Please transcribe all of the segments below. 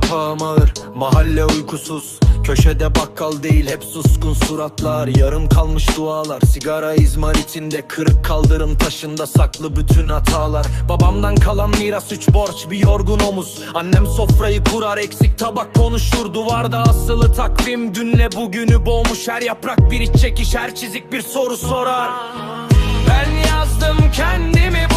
kapağım ağır Mahalle uykusuz. Köşede bakkal değil hep suskun suratlar. Yarım kalmış dualar Sigara izmaritinde Kırık kaldırım taşında saklı bütün hatalar. Babamdan kalan miras üç borç bir yorgun omuz. Annem sofrayı kurar eksik tabak konuşur. Duvarda asılı takvim dünle bugünü boğmuş. Her yaprak bir iç çekiş her çizik bir soru sorar. Ben yazdım kendimi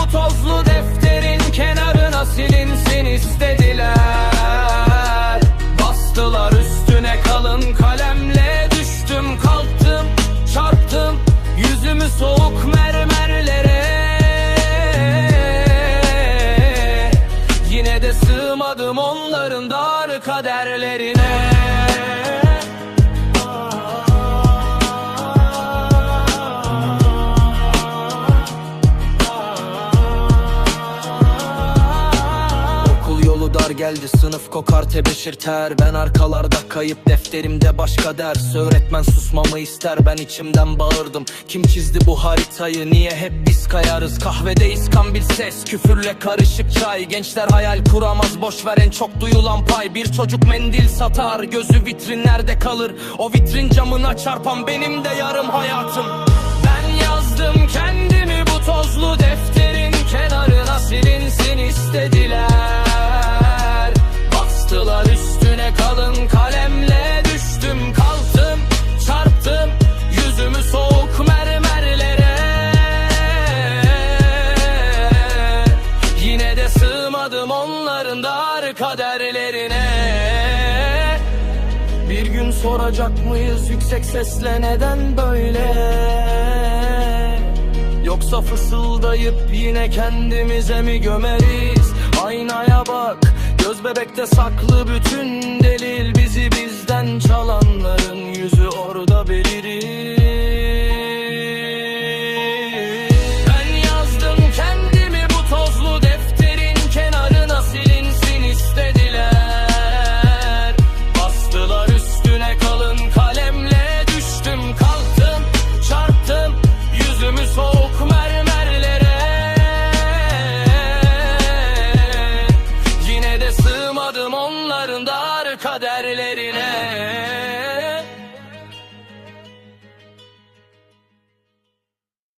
soğuk mermerlere. Yine de sığmadım onların dar kaderlerine geldi sınıf kokar tebeşir ter. Ben arkalarda kayıp defterimde başka ders. Öğretmen susmamı ister ben içimden bağırdım. Kim çizdi bu haritayı niye hep biz kayarız? Kahvede iskambil ses küfürle karışık çay. Gençler hayal kuramaz boş ver en çok duyulan pay. Bir çocuk mendil satar gözü vitrinlerde kalır. O vitrin camına çarpan benim de yarım hayatım kaderlerine. Bir gün soracak mıyız yüksek sesle neden böyle? Yoksa fısıldayıp yine kendimize mi gömeriz? Aynaya bak göz bebekte saklı bütün delil. Bizi bizden çalanların yüzü orada belirir. yeah.